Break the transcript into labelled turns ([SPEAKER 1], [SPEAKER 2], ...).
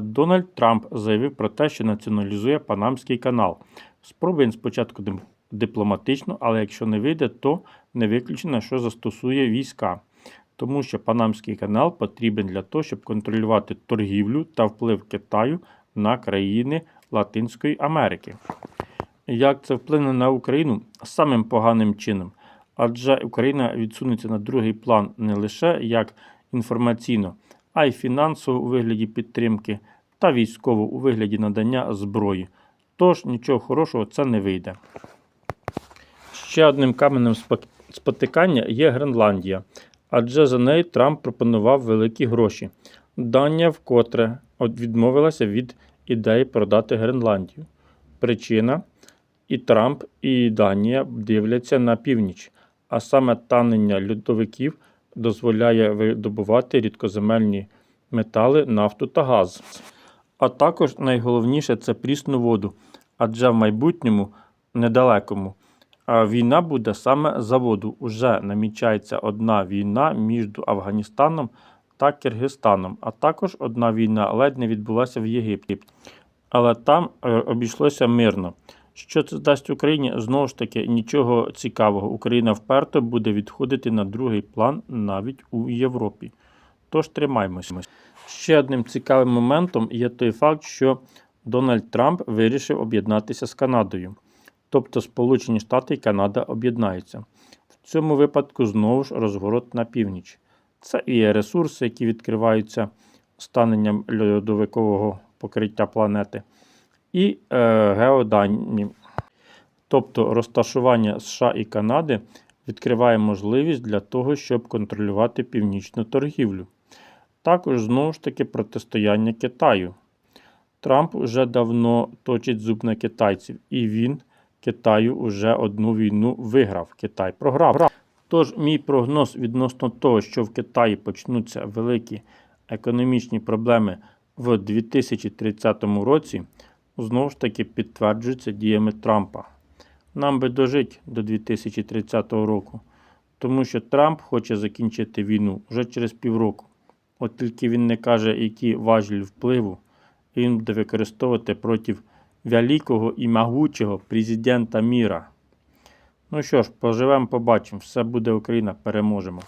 [SPEAKER 1] Дональд Трамп заявив про те, що націоналізує Панамський канал. Спробує він спочатку дипломатично, але якщо не вийде, то не виключено, що застосує війська. Тому що Панамський канал потрібен для того, щоб контролювати торгівлю та вплив Китаю на країни Латинської Америки. Як це вплине на Україну самим поганим чином? Адже Україна відсунеться на другий план не лише як інформаційно, а й фінансово у вигляді підтримки та військово у вигляді надання зброї. Тож нічого хорошого це не вийде. Ще одним каменем спотикання є Гренландія, адже за нею Трамп пропонував великі гроші. Данія вкотре відмовилася від ідеї продати Гренландію. Причина і Трамп, і Данія дивляться на північ, а саме танення льодовиків дозволяє видобувати рідкоземельні метали, нафту та газ. А також найголовніше це прісну воду, адже в майбутньому недалекому війна буде саме за воду. Уже намічається одна війна між Афганістаном та Киргизстаном, а також одна війна ледь не відбулася в Єгипті. Але там е, обійшлося мирно. Що це дасть Україні? Знову ж таки, нічого цікавого. Україна вперто буде відходити на другий план навіть у Європі. Тож тримаймося. Ще одним цікавим моментом є той факт, що Дональд Трамп вирішив об'єднатися з Канадою. Тобто Сполучені Штати і Канада об'єднаються. В цьому випадку знову ж розворот на північ. Це і ресурси, які відкриваються станенням льодовикового покриття планети, і е, геодані. Тобто розташування США і Канади відкриває можливість для того, щоб контролювати північну торгівлю. Також знову ж таки протистояння Китаю. Трамп уже давно точить зуб на китайців, і він Китаю уже одну війну виграв. Китай програв. Тож, мій прогноз відносно того, що в Китаї почнуться великі економічні проблеми в 2030 році, знову ж таки підтверджується діями Трампа. Нам би дожити до 2030 року, тому що Трамп хоче закінчити війну вже через півроку. От тільки він не каже, які важелі впливу він буде використовувати проти великого і могучого президента міра. Ну що ж, поживемо, побачимо. Все буде Україна, переможемо.